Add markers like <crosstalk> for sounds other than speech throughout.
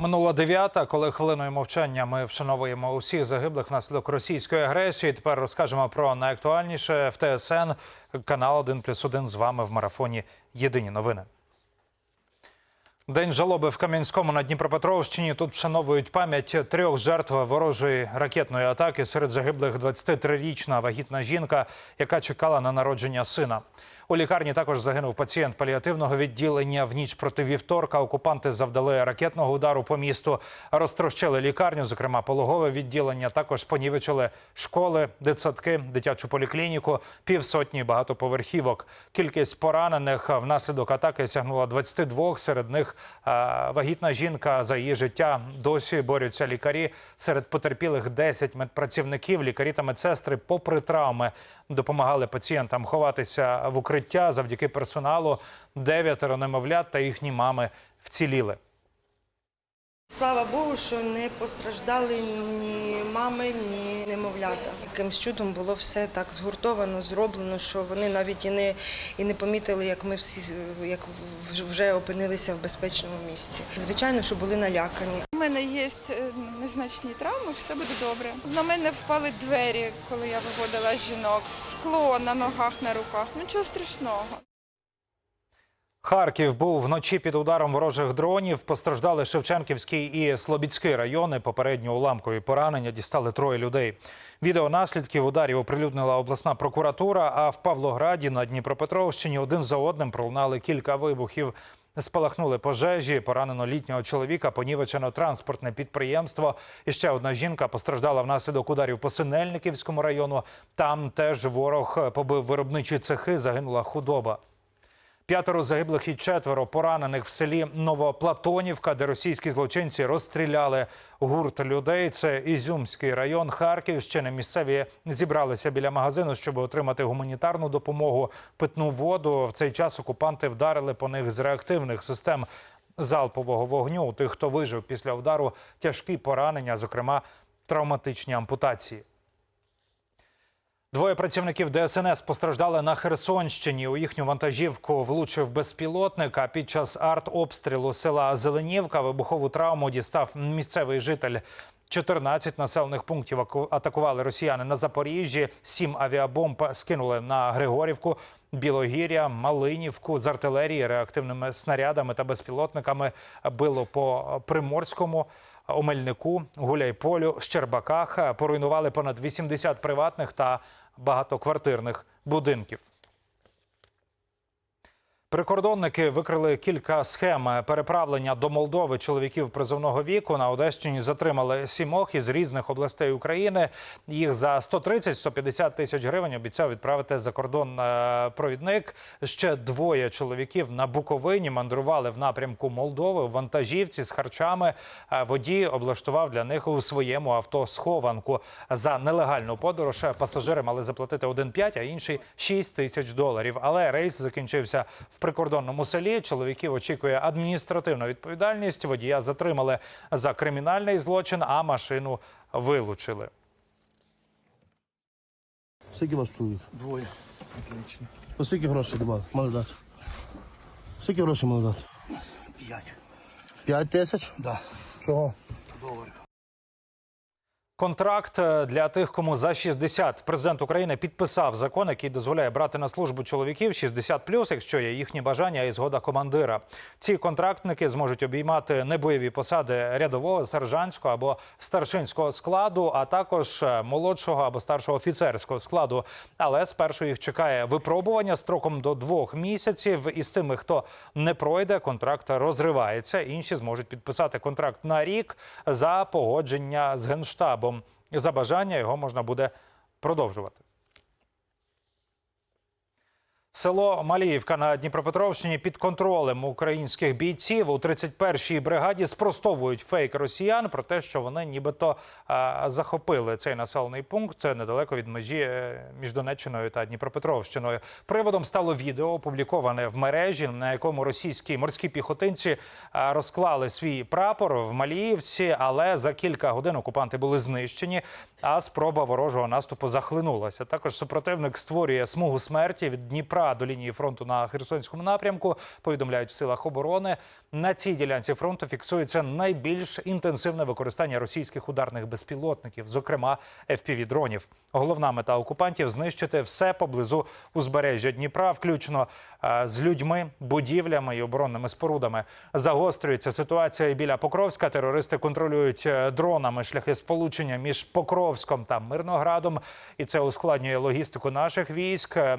Минула дев'ята, коли хвилиною мовчання ми вшановуємо усіх загиблих внаслідок російської агресії. Тепер розкажемо про найактуальніше в ТСН. Канал 1 плюс 1 з вами в марафоні. Єдині новини. День жалоби в Кам'янському на Дніпропетровщині. Тут вшановують пам'ять трьох жертв ворожої ракетної атаки. Серед загиблих 23-річна вагітна жінка, яка чекала на народження сина. У лікарні також загинув пацієнт паліативного відділення. В ніч проти вівторка окупанти завдали ракетного удару по місту, розтрощили лікарню, зокрема пологове відділення. Також понівечили школи, дитсадки, дитячу поліклініку, півсотні багатоповерхівок. Кількість поранених внаслідок атаки сягнула 22, Серед них вагітна жінка за її життя. Досі борються лікарі. Серед потерпілих 10 медпрацівників. Лікарі та медсестри, попри травми, допомагали пацієнтам ховатися в укриття. Завдяки персоналу дев'ятеро немовлят та їхні мами вціліли. Слава Богу, що не постраждали ні мами, ні немовлята. Якимсь чудом було все так згуртовано, зроблено, що вони навіть і не, і не помітили, як ми всі як вже опинилися в безпечному місці. Звичайно, що були налякані. У мене є е, незначні травми, все буде добре. На мене впали двері, коли я виводила жінок. Скло на ногах, на руках. Нічого страшного. Харків був вночі під ударом ворожих дронів. Постраждали Шевченківський і Слобідський райони. Попередньо уламкові поранення дістали троє людей. Відео наслідків ударів оприлюднила обласна прокуратура. А в Павлограді на Дніпропетровщині один за одним пролунали кілька вибухів. Спалахнули пожежі, поранено літнього чоловіка, понівечено транспортне підприємство. І ще одна жінка постраждала внаслідок ударів по Синельниківському району. Там теж ворог побив виробничі цехи, загинула худоба. П'ятеро загиблих і четверо поранених в селі Новоплатонівка, де російські злочинці розстріляли гурт людей. Це Ізюмський район Харківщини. Місцеві зібралися біля магазину, щоб отримати гуманітарну допомогу, питну воду. В цей час окупанти вдарили по них з реактивних систем залпового вогню. У тих, хто вижив після удару, тяжкі поранення, зокрема травматичні ампутації. Двоє працівників ДСНС постраждали на Херсонщині. У їхню вантажівку влучив безпілотник. А під час артобстрілу села Зеленівка вибухову травму дістав місцевий житель. 14 населених пунктів аку- атакували росіяни на Запоріжжі. Сім авіабомб скинули на Григорівку, Білогір'я, Малинівку з артилерії, реактивними снарядами та безпілотниками. Било по Приморському. Омельнику, Гуляйполю, Щербаках поруйнували понад 80 приватних та багатоквартирних будинків. Прикордонники викрили кілька схем переправлення до Молдови чоловіків призовного віку. На Одещині затримали сімох із різних областей України. Їх за 130-150 тисяч гривень обіцяв відправити за кордон е, провідник. Ще двоє чоловіків на Буковині мандрували в напрямку Молдови вантажівці з харчами. Е, Водій облаштував для них у своєму авто схованку. За нелегальну подорож пасажири мали заплатити 1,5, а інший 6 тисяч доларів. Але рейс закінчився в прикордонному селі. Чоловіків очікує адміністративна відповідальність. Водія затримали за кримінальний злочин, а машину вилучили. Скільки вас чоловік? Двоє. Отлично. По скільки грошей мали мали дати? Скільки грошей мали дати? П'ять. П'ять тисяч? Да. Чого? Доларів. Контракт е, для тих, кому за 60. Президент України підписав закон, який дозволяє брати на службу чоловіків 60+, якщо є їхні бажання і згода командира. Ці контрактники зможуть обіймати небойові посади рядового, сержантського або старшинського складу, а також е, молодшого або старшого офіцерського складу. Але спершу їх чекає випробування строком до двох місяців. І з тими, хто не пройде, контракт розривається. Інші зможуть підписати контракт на рік за погодження з генштабом. За бажання його можна буде продовжувати. Село Маліївка на Дніпропетровщині під контролем українських бійців у 31-й бригаді спростовують фейк росіян про те, що вони нібито а, захопили цей населений пункт недалеко від межі е, між Донеччиною та Дніпропетровщиною. Приводом стало відео, опубліковане в мережі, на якому російські морські піхотинці а, розклали свій прапор в Маліївці, але за кілька годин окупанти були знищені. А спроба ворожого наступу захлинулася. Також супротивник створює смугу смерті від Дніпра прокуратура до лінії фронту на Херсонському напрямку. Повідомляють в силах оборони. На цій ділянці фронту фіксується найбільш інтенсивне використання російських ударних безпілотників, зокрема FPV-дронів. Головна мета окупантів знищити все поблизу узбережжя Дніпра, включно е, з людьми, будівлями і оборонними спорудами. Загострюється ситуація біля Покровська. Терористи контролюють е, дронами шляхи сполучення між Покровськом та Мирноградом, і це ускладнює логістику наших військ. Е,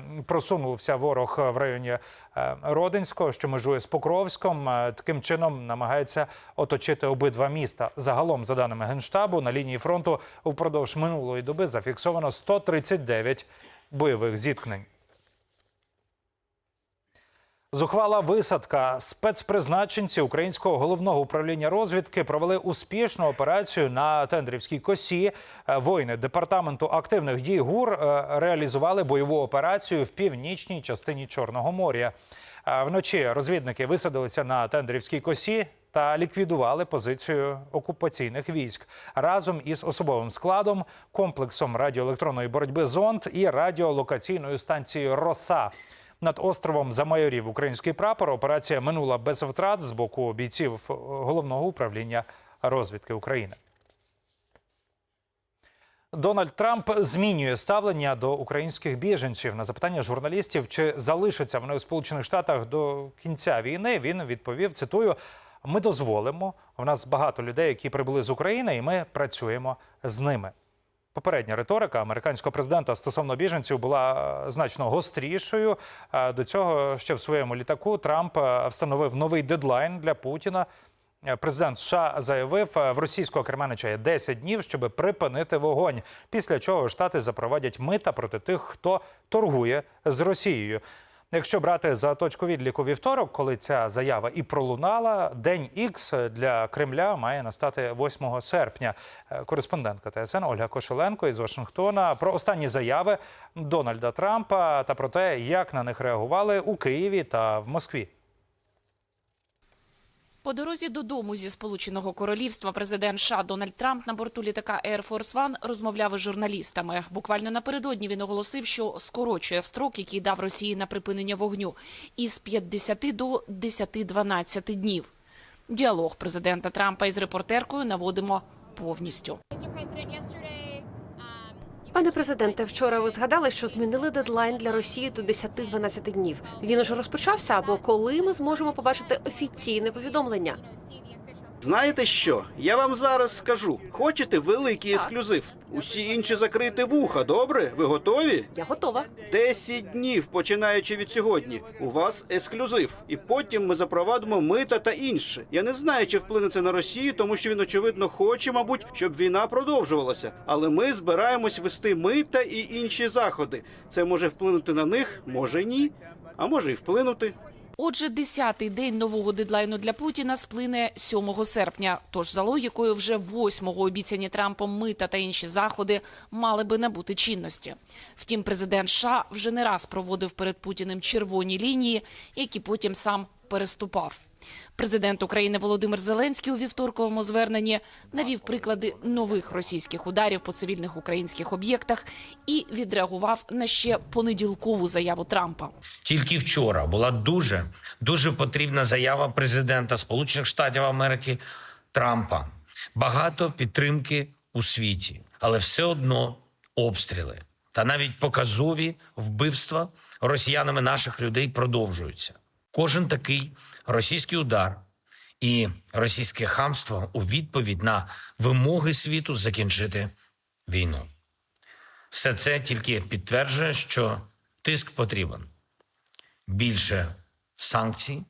Просунувся ворог в районі е, Родинського, що межує з Покровськом. Е, Таким чином намагається оточити обидва міста. Загалом, за даними генштабу, на лінії фронту впродовж минулої доби зафіксовано 139 бойових зіткнень. Зухвала висадка спецпризначенці українського головного управління розвідки провели успішну операцію на тендрівській косі. Е, Воїни департаменту активних дій ГУР е, реалізували бойову операцію в північній частині Чорного моря. Е, Вночі розвідники висадилися на тендрівській косі та ліквідували позицію окупаційних військ разом із особовим складом, комплексом радіоелектронної боротьби зонд і радіолокаційною станцією Роса. Над островом замайорів український прапор. Операція минула без втрат з боку бійців е, головного управління розвідки України. Дональд Трамп змінює ставлення до українських біженців на запитання журналістів, чи залишаться вони у Сполучених Штатах до кінця війни. Він відповів: цитую: ми дозволимо. У нас багато людей, які прибули з України, і ми працюємо з ними. Попередня риторика американського президента стосовно біженців була е, значно гострішою. Е, До цього ще в своєму літаку Трамп е, встановив новий дедлайн для Путіна. Президент США заявив, в російського керманича є 10 днів, щоб припинити вогонь. Після чого штати запровадять мита проти тих, хто торгує з Росією. Якщо брати за точку відліку вівторок, коли ця заява і пролунала, день Ікс для Кремля має настати 8 серпня. Е, Кореспондентка ТСН Ольга Кошеленко із Вашингтона про останні заяви Дональда Трампа та про те, як на них реагували у Києві та в Москві. По дорозі додому зі Сполученого Королівства президент США Дональд Трамп на борту літака Air Force One розмовляв із журналістами. Буквально напередодні він оголосив, що скорочує строк, який дав Росії на припинення вогню, із 50 до 10-12 днів. Діалог президента Трампа із репортеркою наводимо повністю. Пане президенте, вчора ви згадали, що змінили дедлайн для Росії до 10-12 днів. Він уже розпочався. Або коли ми зможемо побачити офіційне повідомлення? Знаєте що? Я вам зараз скажу. Хочете великий ексклюзив? Усі інші закрити вуха, добре? Ви готові? Я готова. Десять днів, починаючи від сьогодні. У вас ексклюзив. І потім ми запровадимо мита та інше. Я не знаю, чи вплине це на Росію, тому що він очевидно хоче, мабуть, щоб війна продовжувалася. Але ми збираємось вести мита і інші заходи. Це може вплинути на них, може ні, а може й вплинути. Отже, десятий день нового дедлайну для Путіна сплине 7 серпня. Тож, за логікою, вже 8-го обіцяні Трампом мита та інші заходи мали би набути чинності. Втім, президент США вже не раз проводив перед Путіним червоні лінії, які потім сам переступав. Президент України Володимир Зеленський у вівторковому зверненні навів приклади нових російських ударів по цивільних українських об'єктах і відреагував на ще понеділкову заяву Трампа. Тільки вчора була дуже дуже потрібна заява президента Сполучених Штатів Америки Трампа. Багато підтримки у світі, але все одно обстріли та навіть показові вбивства росіянами наших людей продовжуються. Кожен такий російський удар і російське хамство у відповідь на вимоги світу закінчити війну. Все це тільки підтверджує, що тиск потрібен більше санкцій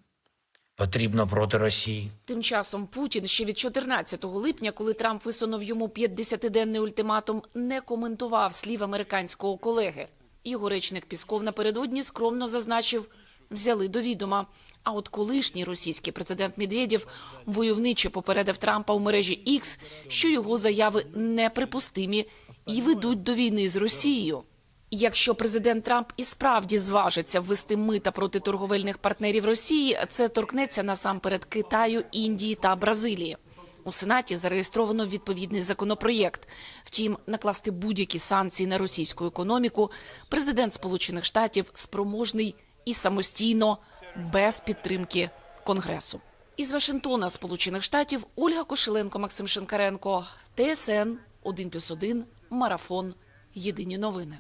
потрібно проти Росії. Тим часом Путін ще від 14 липня, коли Трамп висунув йому 50-денний ультиматум, не коментував слів американського колеги. Його речник Пісков напередодні скромно зазначив, взяли до відома. А от колишній російський президент Медведєв войовниче попередив Трампа у мережі X, що його заяви неприпустимі і ведуть до війни з Росією. Якщо президент Трамп і справді зважиться ввести мита проти торговельних партнерів Росії, це торкнеться насамперед Китаю, Індії та Бразилії. У Сенаті зареєстровано відповідний законопроєкт. Втім, накласти будь-які санкції на російську економіку президент Сполучених Штатів спроможний і самостійно, без підтримки Конгресу. Із Вашингтона, Сполучених Штатів, Ольга Кошеленко, Максим Шинкаренко, ТСН 1+,1, Марафон. Єдині новини.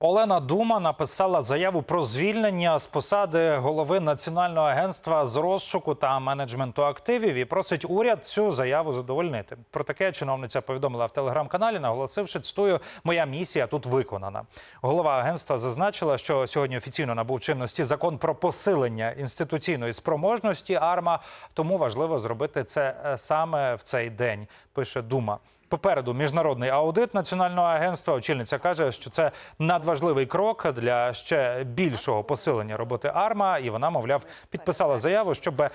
Олена Дума написала заяву про звільнення з посади голови Національного агентства з розшуку та менеджменту активів і просить уряд цю заяву задовольнити. Про таке чиновниця повідомила в телеграм-каналі, наголосивши, цитую, моя місія тут виконана. Голова агентства зазначила, що сьогодні офіційно набув чинності закон про посилення інституційної спроможності АРМА, тому важливо зробити це е, саме в цей день. Пише Дума. Попереду міжнародний аудит національного агентства. Очільниця каже, що це надважливий крок для ще більшого посилення роботи АРМА, і вона, мовляв, підписала заяву, щоб е,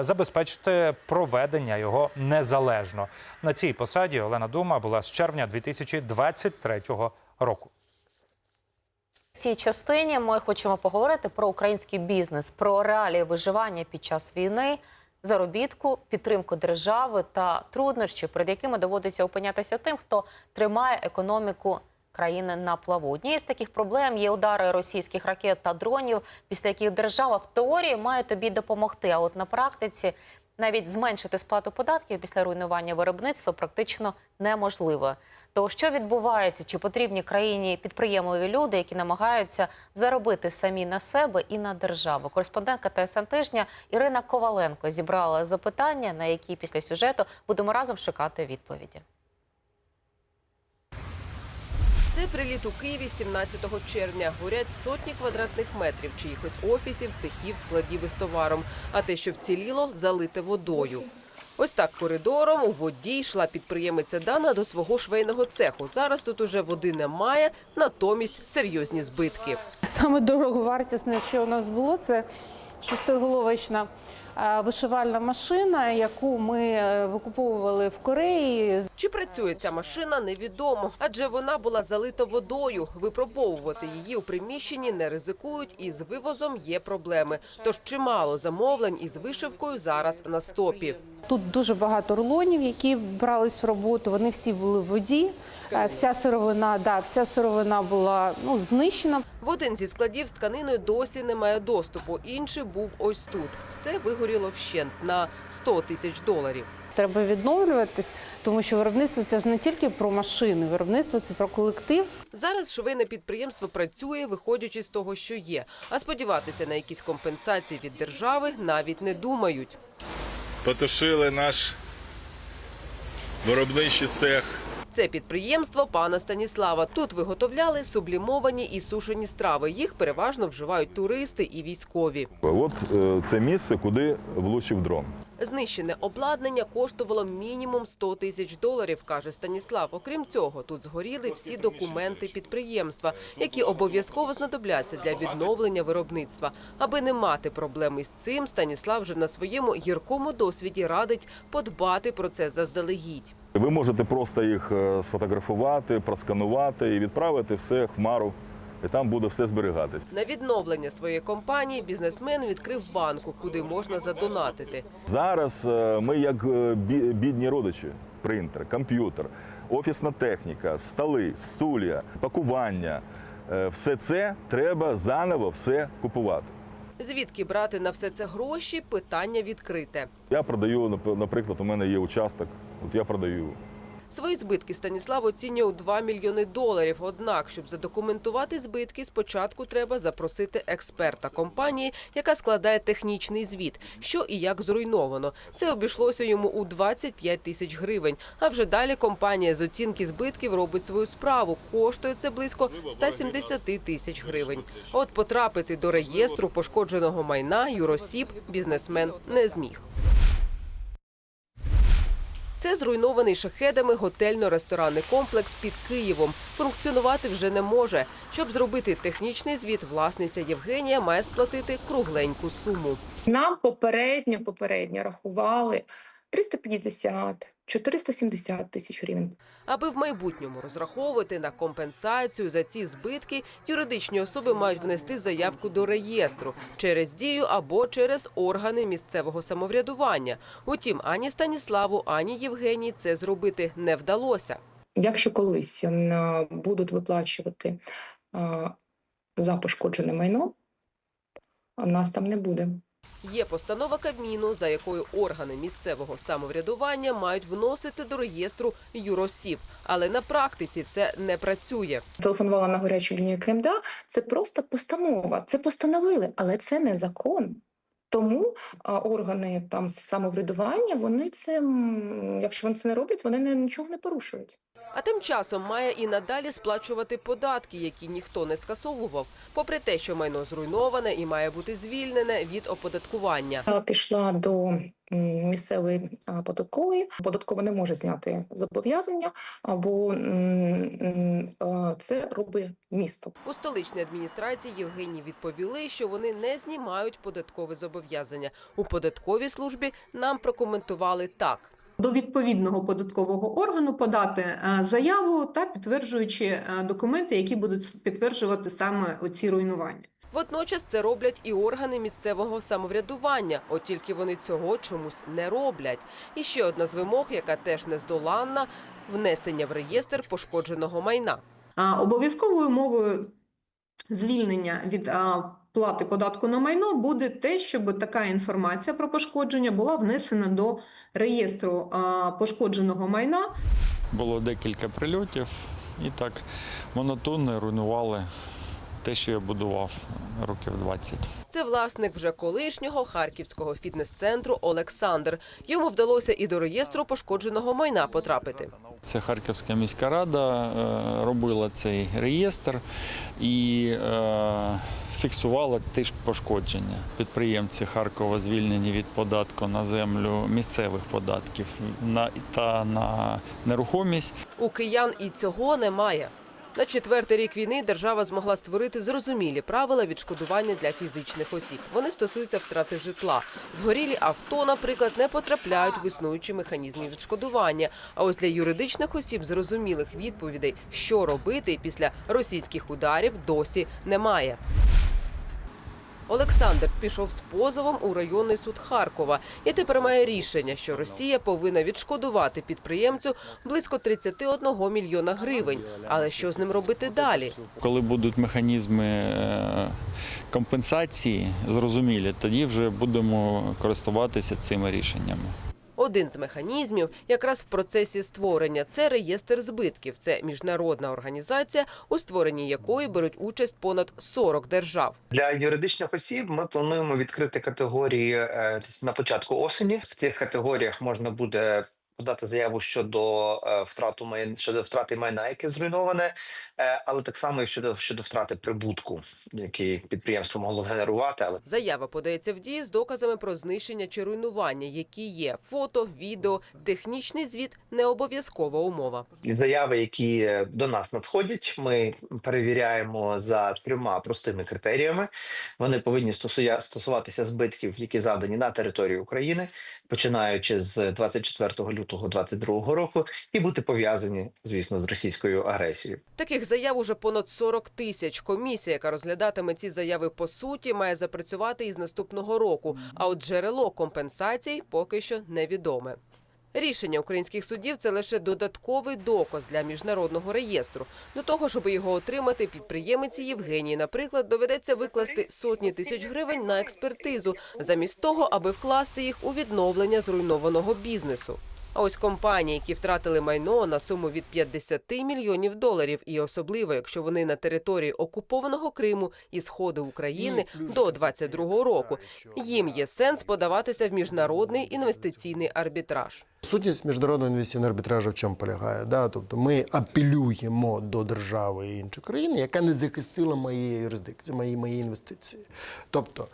забезпечити проведення його незалежно. На цій посаді Олена Дума була з червня 2023 року. Цій частині ми хочемо поговорити про український бізнес, про реалії виживання під час війни, заробітку, підтримку держави та труднощі, перед якими доводиться опинятися тим, хто тримає економіку країни на плаву. Однією з таких проблем є удари російських ракет та дронів, після яких держава в теорії має тобі допомогти. А от на практиці навіть зменшити сплату податків після руйнування виробництва практично неможливо. То що відбувається? Чи потрібні країні підприємливі люди, які намагаються заробити самі на себе і на державу? Кореспондентка ТСН тижня Ірина Коваленко зібрала запитання, на які після сюжету будемо разом шукати відповіді. Це приліт у Києві 17 червня. Горять сотні квадратних метрів чиїхось офісів, цехів, складів із товаром. А те, що вціліло, залите водою. Ось так коридором у воді йшла підприємиця Дана до свого швейного цеху. Зараз тут уже води немає, натомість серйозні збитки. Саме дороговартісне, що у нас було, це шестиголовочна е, вишивальна машина, яку ми е, викуповували в Кореї. Чи працює ця машина, невідомо, адже вона була залита водою. Випробовувати її у приміщенні не ризикують, і з вивозом є проблеми. Тож чимало замовлень із вишивкою зараз на стопі. Тут дуже багато рулонів, які брались в роботу. Вони всі були в воді. Е, Вся сировина, да, вся сировина була ну, знищена. В один зі складів з тканиною досі немає доступу. Інший був ось тут. Все вигоріло вщент на 100 тисяч доларів. Треба відновлюватись, тому що виробництво це ж не тільки про машини, виробництво це про колектив. Зараз швейне підприємство працює, виходячи з того, що є. А сподіватися на якісь компенсації від держави навіть не думають. потушили наш виробничий цех. Це підприємство пана Станіслава. Тут виготовляли сублімовані і сушені страви. Їх переважно вживають туристи і військові. От е, це місце, куди влучив дрон. Знищене обладнання коштувало мінімум 100 тисяч доларів, каже Станіслав. Окрім цього, тут згоріли всі документи підприємства, які обов'язково знадобляться для відновлення виробництва. Аби не мати проблем із цим, Станіслав вже на своєму гіркому досвіді радить подбати про це заздалегідь. Ви можете просто їх е, сфотографувати, просканувати і відправити все хмару, і там буде все зберігатись. На відновлення своєї компанії бізнесмен відкрив банку, куди можна задонатити. Зараз е, ми як е, бідні родичі: принтер, комп'ютер, офісна техніка, столи, стулья, пакування. Е, Все це треба заново все купувати. Звідки брати на все це гроші? Питання відкрите. Я продаю, нап- наприклад, у мене є участок, от я продаю. Свої збитки Станіслав оцінює у 2 мільйони доларів. Однак, щоб задокументувати збитки, спочатку треба запросити експерта компанії, яка складає технічний звіт, що і як зруйновано. Це обійшлося йому у 25 тисяч гривень. А вже далі компанія з оцінки збитків робить свою справу. Коштує це близько 170 тисяч гривень. От потрапити до реєстру пошкодженого майна юросіб бізнесмен не зміг. Це зруйнований шахедами готельно-ресторанний комплекс під Києвом. Функціонувати вже не може. Щоб зробити технічний звіт, власниця Євгенія має сплатити кругленьку суму. Нам попередньо попередньо рахували 350 470 тисяч гривень. Аби в майбутньому розраховувати на компенсацію за ці збитки, юридичні особи мають внести заявку до реєстру через дію або через органи місцевого самоврядування. Утім, ані Станіславу, ані Євгенії це зробити не вдалося. Якщо колись е, будуть виплачувати е, за пошкоджене майно, нас там не буде. Є постанова Кабміну, за якою органи місцевого самоврядування мають вносити до реєстру юросіб. Але на практиці це не працює. Телефонувала на гарячу лінію КМДА. Це просто постанова. Це постановили, але це не закон. Тому органи там самоврядування, вони це, якщо вони це не роблять, вони не, нічого не порушують. А тим часом має і надалі сплачувати податки, які ніхто не скасовував, попри те, що майно зруйноване і має бути звільнене від оподаткування. Пішла до м, місцевої а, податкової. Податкова не може зняти зобов'язання, або це робить місто. У столичній адміністрації Євгенії відповіли, що вони не знімають податкове зобов'язання. У податковій службі нам прокоментували так. До відповідного податкового органу подати е, заяву та підтверджуючи е, документи, які будуть підтверджувати саме оці руйнування. Водночас це роблять і органи місцевого самоврядування, от тільки вони цього чомусь не роблять. І ще одна з вимог, яка теж нездоланна – внесення в реєстр пошкодженого майна. А, Обов'язковою умовою звільнення від плати податку на майно буде те, щоб така інформація про пошкодження була внесена до реєстру пошкодженого майна. Було декілька прильотів і так монотонно руйнували те, що я будував років 20. Це власник вже колишнього харківського фітнес-центру Олександр. Йому вдалося і до реєстру пошкодженого майна потрапити. Це Харківська міська рада е, робила цей реєстр і е, фіксувала ті ж пошкодження. Підприємці Харкова звільнені від податку на землю місцевих податків та на нерухомість. У киян і цього немає. На четвертий рік війни держава змогла створити зрозумілі правила відшкодування для фізичних осіб. Вони стосуються втрати житла. Згорілі авто, наприклад, не потрапляють в існуючі механізми відшкодування. А ось для юридичних осіб зрозумілих відповідей, що робити після російських ударів, досі немає. Олександр пішов з позовом у районний суд Харкова і тепер має рішення, що Росія повинна відшкодувати підприємцю близько 31 мільйона гривень. Але що з ним робити далі? Коли будуть механізми е, компенсації зрозумілі, тоді вже будемо користуватися цими рішеннями. Один з механізмів якраз в процесі створення це реєстр збитків. Це міжнародна організація, у створенні якої беруть участь понад 40 держав. Для юридичних осіб ми плануємо відкрити категорії е, на початку осені. В цих категоріях можна буде подати заяву щодо е, втрату май... щодо втрати майна, яке зруйноване, е, але так само і щодо щодо втрати прибутку, який підприємство могло згенерувати. Але Заява подається в дії з доказами про знищення чи руйнування, які є фото, відео, технічний звіт не обов'язкова умова. заяви, які е, до нас надходять, ми перевіряємо за трьома простими критеріями. Вони повинні стосуватися збитків, які завдані на території України, починаючи з 24 лютого 2022 року, і бути пов'язані, звісно, з російською агресією. Таких заяв уже понад 40 тисяч. Комісія, яка розглядатиме ці заяви по суті, має запрацювати із наступного року. А от джерело компенсацій поки що невідоме. Рішення українських судів це лише додатковий доказ для міжнародного реєстру. До того, щоб його отримати, підприємиці Євгенії, наприклад, доведеться викласти сотні тисяч гривень на експертизу, замість того, аби вкласти їх у відновлення зруйнованого бізнесу. А ось компанії, які втратили майно на суму від 50 мільйонів доларів, і особливо, якщо вони на території окупованого Криму і сходу України до 22-го року, їм є сенс подаватися в міжнародний інвестиційний арбітраж. Сутність міжнародного інвестиційного арбітражу в чому полягає? Да? Тобто ми апелюємо до держави і іншої країни, яка не захистила мої юрисдикції, мої, мої інвестиції. Тобто,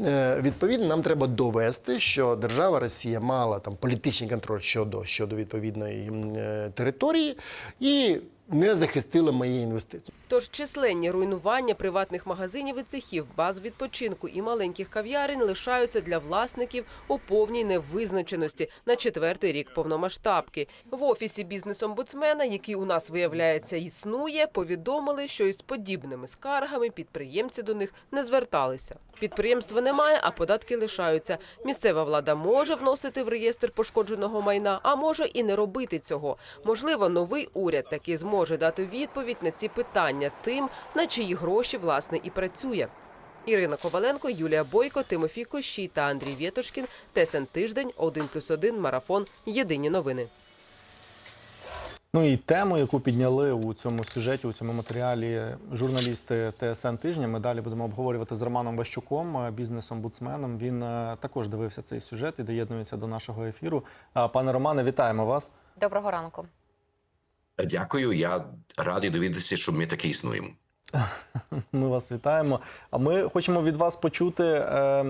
е, відповідно, нам треба довести, що держава Росія мала там політичний контроль щодо, щодо відповідної е, території і не захистила мої інвестиції. Тож численні руйнування приватних магазинів і цехів, баз відпочинку і маленьких кав'ярень лишаються для власників у повній невизначеності на четвертий рік повномасштабки. В офісі бізнес-омбудсмена, який у нас виявляється існує, повідомили, що із подібними скаргами підприємці до них не зверталися. Підприємства немає, а податки лишаються. Місцева влада може вносити в реєстр пошкодженого майна, а може і не робити цього. Можливо, новий уряд таки зможе дати відповідь на ці питання тим, на чиї гроші власне і працює. Ірина Коваленко, Юлія Бойко, Тимофій Кощій та Андрій Вєтошкін. ТСН Тиждень, 1+,1, Марафон. Єдині новини. Ну і тему, яку підняли у цьому сюжеті, у цьому матеріалі журналісти ТСН тижня. Ми далі будемо обговорювати з Романом Ващуком, е, бізнес-омбудсменом. Він е, також дивився цей сюжет і доєднується до нашого ефіру. Пане Романе, вітаємо вас. Доброго ранку. Дякую. Я радий довідатися, що ми таки існуємо. <laughs> Ми вас вітаємо. А ми хочемо від вас почути е,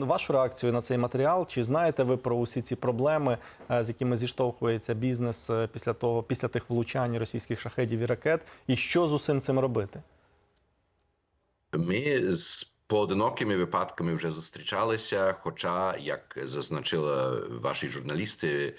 вашу реакцію на цей матеріал. Чи знаєте ви про усі ці проблеми, е, з якими зіштовхується бізнес е, після того, після тих влучань російських шахедів і ракет, і що з усім цим робити? Ми з поодинокими випадками вже зустрічалися. Хоча, як зазначили ваші журналісти,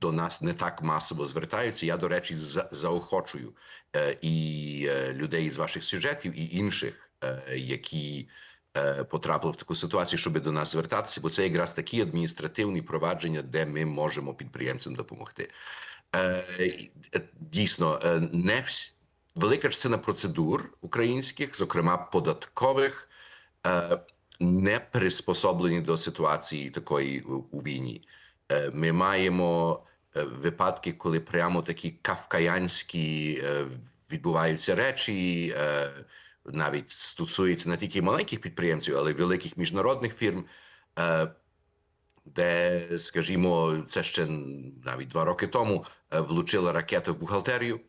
до нас не так масово звертаються. Я, до речі, за- заохочую е, і е, людей з ваших сюжетів, і інших, е, які е, потрапили в таку ситуацію, щоб до нас звертатися, бо це якраз такі адміністративні провадження, де ми можемо підприємцям допомогти. Е, е, Дійсно, е, не всі. Велика частина процедур українських, зокрема податкових, е, не приспособлені до ситуації такої у війні. Е, Ми маємо е, випадки, коли прямо такі кавкаянські е, відбуваються речі, навіть стосується не тільки маленьких підприємців, але й великих міжнародних фірм. Де, скажімо, це ще навіть два роки тому влучила ракета в бухгалтерію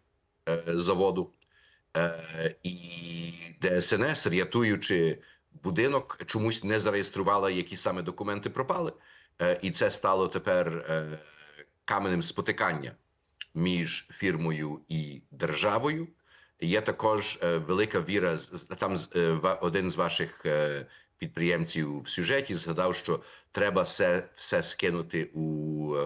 заводу, і ДСНС, рятуючи будинок, чомусь не зареєструвала, які саме документи пропали. Е, І це стало тепер е, каменем спотикання між фірмою і державою. Є також е, велика віра. Там один з ваших підприємців в сюжеті згадав, що треба все, все скинути у,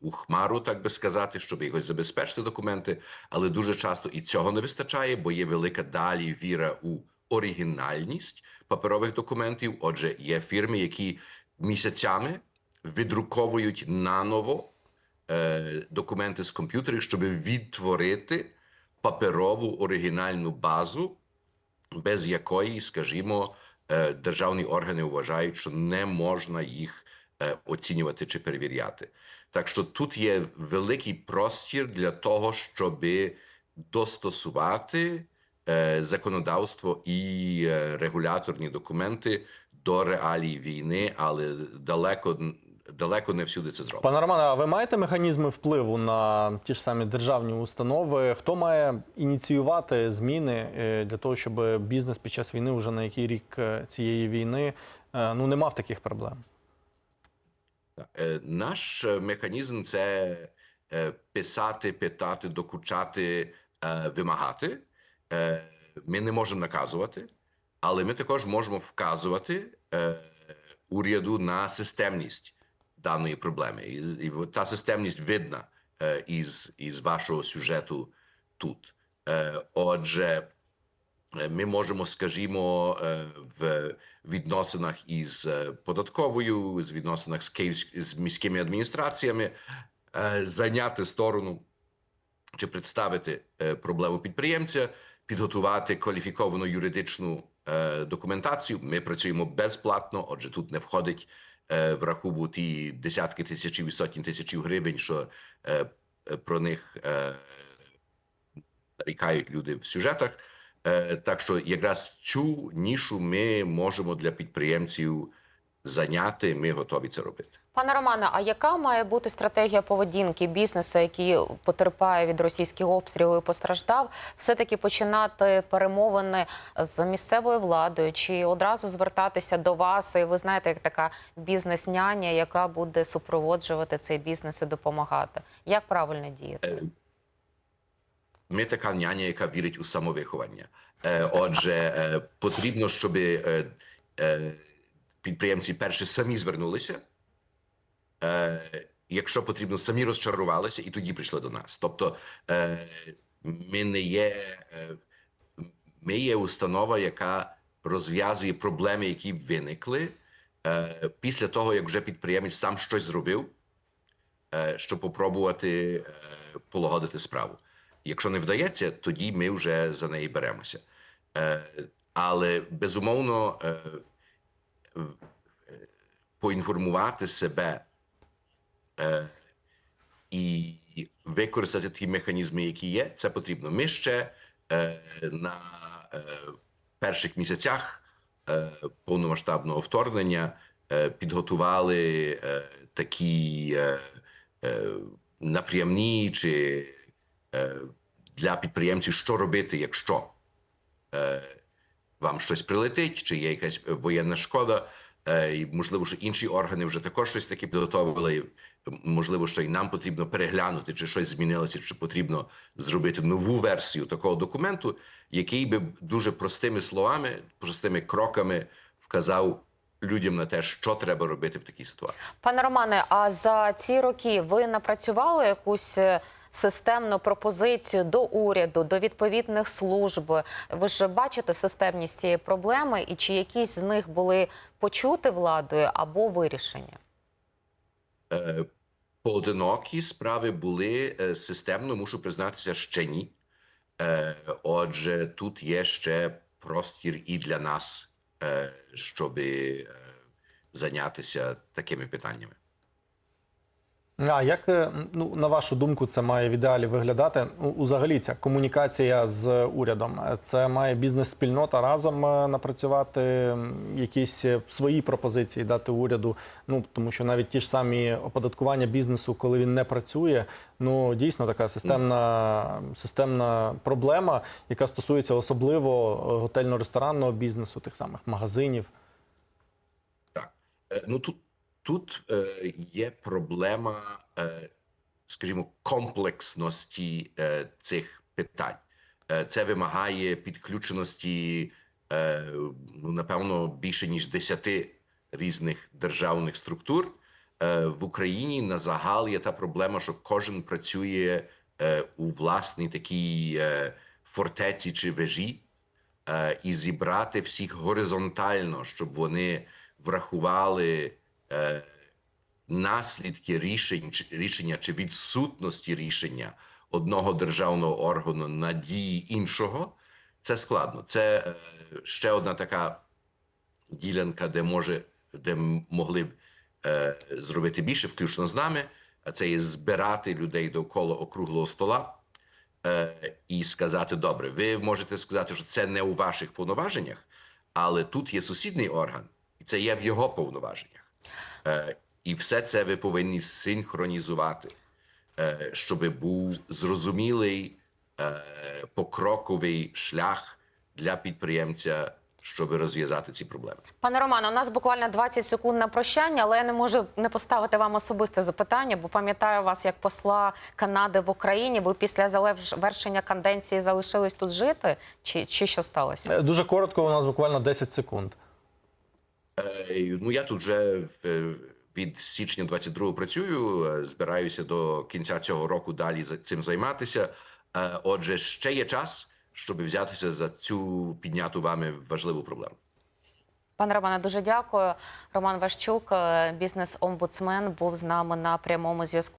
у хмару, так би сказати, щоб якось забезпечити документи. Але дуже часто і цього не вистачає, бо є велика далі віра у оригінальність паперових документів. Отже, є фірми, які місяцями відруковують наново е, документи з комп'ютерів, щоб відтворити паперову оригінальну базу, без якої, скажімо, е, державні органи вважають, що не можна їх е, оцінювати чи перевіряти. Так що тут є великий простір для того, щоб достосувати е, законодавство і е, регуляторні документи до реалій війни, але далеко далеко не всюди це зроблено. Пане Романе, а ви маєте механізми впливу на ті ж самі державні установи? Хто має ініціювати зміни е, для того, щоб бізнес під час війни, вже на який рік е, цієї війни, е, ну не мав таких проблем? Наш механізм це писати, питати, докучати, вимагати. Ми не можемо наказувати, але ми також можемо вказувати уряду на системність даної проблеми. І, і та системність видна е, із, із вашого сюжету тут. Е, Отже, Е, ми можемо, скажімо, е, в відносинах із е, податковою, з відносинах з київськ... з міськими адміністраціями е, зайняти сторону чи представити проблему підприємця, підготувати кваліфіковану юридичну документацію. Ми працюємо безплатно, отже, тут не входить е, в рахунок ті десятки тисячів і сотні тисячів гривень, що е, е, про них нарікають люди в сюжетах. Так що якраз цю нішу ми можемо для підприємців зайняти. Ми готові це робити. Пане Романе, а яка має бути стратегія поведінки бізнесу, який потерпає від російських обстрілів і постраждав, все-таки починати перемовини з місцевою владою чи одразу звертатися до вас? І ви знаєте, як така бізнес-няня, яка буде супроводжувати цей бізнес і допомагати? Як правильно діяти? Ми така няня, яка вірить у самовиховання. Е, Отже, е, потрібно, щоб е, е, підприємці перше самі звернулися. Е, Якщо потрібно, самі розчарувалися і тоді прийшли до нас. Тобто, е, ми не є, е, ми є установа, яка розв'язує проблеми, які виникли е, після того, як вже підприємець сам щось зробив, е, щоб попробувати е, полагодити справу. Якщо не вдається, тоді ми вже за неї беремося. Е, але безумовно е, е, поінформувати себе і використати ті механізми, які є, це потрібно. Ми ще е, на е, перших місяцях е, повномасштабного вторгнення е, підготували е, такі е, е, напрямні чи е, для підприємців, що робити, якщо е, вам щось прилетить, чи є якась воєнна шкода. Е, і можливо, що інші органи вже також щось таке підготовили. Можливо, що і нам потрібно переглянути, чи щось змінилося, чи потрібно зробити нову версію такого документу, який би дуже простими словами, простими кроками вказав людям на те, що треба робити в такій ситуації. Пане Романе, а за ці роки ви напрацювали якусь е, системну пропозицію до уряду, до відповідних служб? Ви ж бачите системність цієї проблеми, і чи якісь з них були почути владою або вирішені? Поодинокі справи були е, системно, мушу признатися, ще ні. Е, Отже, тут є ще простір і для нас, е, щоб зайнятися такими питаннями. А як е, ну на вашу думку, це має в ідеалі виглядати? Взагалі, ця комунікація з урядом. Е, Це має бізнес-спільнота разом е, напрацювати якісь свої пропозиції дати уряду. Ну тому що навіть ті ж самі оподаткування бізнесу, коли він не працює, ну дійсно така системна системна проблема, яка стосується особливо готельно-ресторанного бізнесу, тих самих магазинів. Е, Ну тут, тут е, є проблема, е, скажімо, комплексності е, цих питань. Е, це вимагає підключеності, е, ну, напевно, більше ніж 10 різних державних структур. Е, в Україні на загал є та проблема, що кожен працює е, у власній такій е, фортеці чи вежі, е, і зібрати всіх горизонтально, щоб вони врахували е, наслідки рішень, рішення чи відсутності рішення одного державного органу на дії іншого, це складно. Це е, ще одна така ділянка, де може де могли б е, зробити більше, включно з нами. А це є збирати людей довкола округлого стола е, і сказати: добре, ви можете сказати, що це не у ваших повноваженнях, але тут є сусідній орган, і це є в його повноваженнях. Е, і все це ви повинні синхронізувати, е, щоб був зрозумілий е, покроковий шлях для підприємця, щоб розв'язати ці проблеми. Пане Романе, у нас буквально 20 секунд на прощання, але я не можу не поставити вам особисте запитання, бо пам'ятаю вас як посла Канади в Україні. Ви після завершення каденції залишились тут жити? Чи, чи що сталося? Дуже коротко, у нас буквально 10 секунд. Е, Ну я тут вже від січня 22 працюю. е, Збираюся до кінця цього року далі цим займатися. Е, Отже, ще є час, щоб взятися за цю підняту вами важливу проблему. Пане Романе, дуже дякую. Роман Ващук, бізнес-омбудсмен, був з нами на прямому зв'язку.